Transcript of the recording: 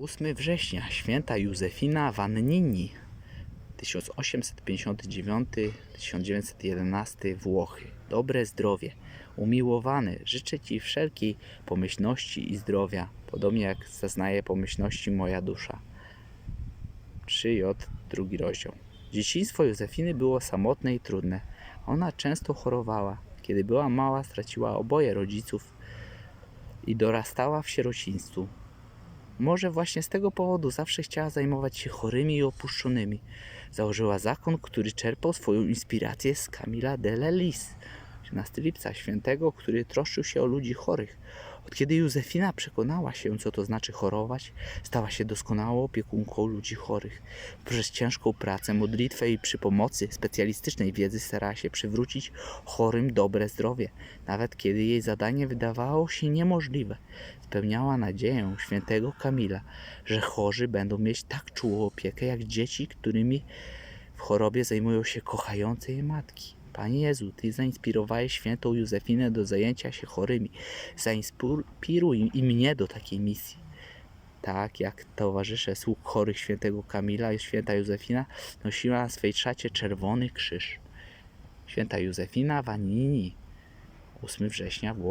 8 września, święta Józefina Vannini, 1859-1911 Włochy. Dobre zdrowie. Umiłowany, życzę Ci wszelkiej pomyślności i zdrowia, podobnie jak zaznaje pomyślności moja dusza. 3J, drugi rozdział. Dzieciństwo Józefiny było samotne i trudne. Ona często chorowała. Kiedy była mała, straciła oboje rodziców i dorastała w sierocińcu. Może właśnie z tego powodu zawsze chciała zajmować się chorymi i opuszczonymi. Założyła zakon, który czerpał swoją inspirację z Camila de Lelis, 18 lipca, świętego, który troszczył się o ludzi chorych. Od kiedy Józefina przekonała się, co to znaczy chorować, stała się doskonałą opiekunką ludzi chorych. Przez ciężką pracę, modlitwę i przy pomocy specjalistycznej wiedzy starała się przywrócić chorym dobre zdrowie, nawet kiedy jej zadanie wydawało się niemożliwe. Spełniała nadzieję świętego Kamila, że chorzy będą mieć tak czułą opiekę jak dzieci, którymi w chorobie zajmują się kochające je matki. Panie Jezu, Ty zainspirowałeś świętą Józefinę do zajęcia się chorymi. Zainspiruj i mnie do takiej misji. Tak jak towarzysze sług chorych świętego Kamila i święta Józefina nosiła na swej szacie czerwony krzyż. Święta Józefina Vanini, 8 września, Włochy.